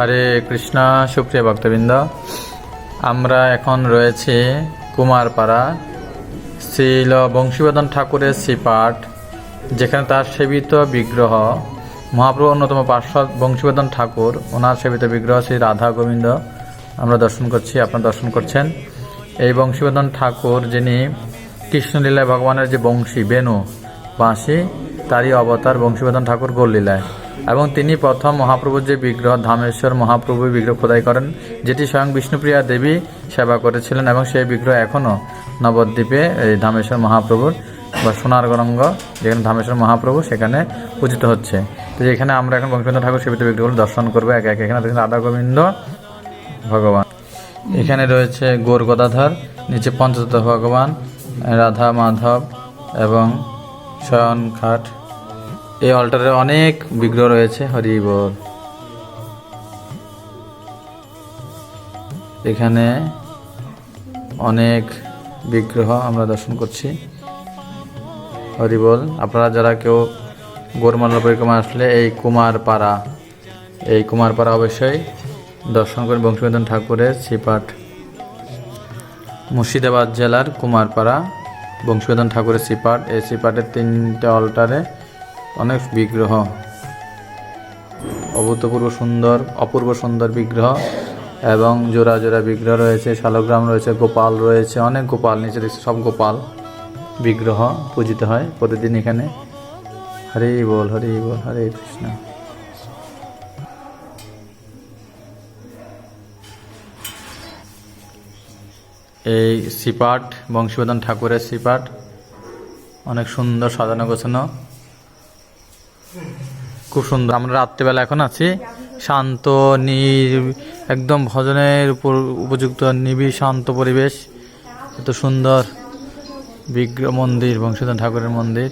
হরে কৃষ্ণ, সুপ্রিয় ভক্তবৃন্দ। আমরা এখন রয়েছে কুমারপাড়া শ্রীল বংশীবদন ঠাকুরের শ্রীপাঠ, যেখানে তার সেবিত বিগ্রহ মহাপ্রভু অন্যতম পার্শ্বদ বংশীবদন ঠাকুর, ওনার সেবিত বিগ্রহ শ্রী রাধা গোবিন্দ। আমরা দর্শন করছি, আপনারা দর্শন করছেন। এই বংশীবদন ঠাকুর, যিনি কৃষ্ণলীলায় ভগবানের যে বংশী বেনু বাঁশি, তারই অবতার বংশীবদন ঠাকুর গোললীলায়। এবং তিনি প্রথম মহাপ্রভুর যে বিগ্রহ ধামেশ্বর মহাপ্রভু বিগ্রহ খোদাই করেন, যেটি স্বয়ং বিষ্ণুপ্রিয়া দেবী সেবা করেছিলেন এবং সেই বিগ্রহ এখনও নবদ্বীপে এই ধামেশ্বর মহাপ্রভুর বা সোনার গরঙ্গ, যেখানে ধামেশ্বর মহাপ্রভু সেখানে পূজিত হচ্ছে। তো এখানে আমরা এখন বংশীবদন ঠাকুর সেবিত বিগ্রহগুলো দর্শন করব, একে একে। এখানে দেখেন রাধা গোবিন্দ, ভগবান। এখানে রয়েছে গৌর গদাধর, নিচে পঞ্চদত্ত ভগবান, রাধা মাধব এবং শয়ন খাট এই অল্টারে অনেক বিগ্রহ রয়েছে হরি বল এখানে অনেক বিগ্রহ আমরা দর্শন করছি। হরি বল আপনারা যারা কেউ গৌরমাল্য পরিক্রমা আসলে এই কুমারপাড়া এই কুমারপাড়া অবশ্যই দর্শন করে বংশীবর্ধন ঠাকুরের শ্রীপাঠ। মুর্শিদাবাদ জেলার কুমারপাড়া বংশীবর্ধন ঠাকুরের শ্রীপাঠ। এই শ্রীপাঠের তিনটে অল্টারে অনেক বিগ্রহ। অভূতপূর্ব সুন্দর, অপূর্ব সুন্দর বিগ্রহ এবং জোড়া জোড়া বিগ্রহ রয়েছে, শালগ্রাম রয়েছে, গোপাল রয়েছে, অনেক গোপাল, নিচে দেখছি সব গোপাল বিগ্রহ পূজিত হয় প্রতিদিন এখানে। হরি বল হরি বল, হরে কৃষ্ণ। এই শ্রীপাঠ, বংশীবদন ঠাকুরের শ্রীপাঠ, অনেক সুন্দর সাজানো গোছানো। খুব সুন্দর। আমরা রাত্রেবেলা এখন আছি। শান্ত নি একদম ভজনের উপর উপযুক্ত, নিবিড়, শান্ত পরিবেশ। এত সুন্দর বিগ্রহ মন্দির, বংশধর ঠাকুরের মন্দির।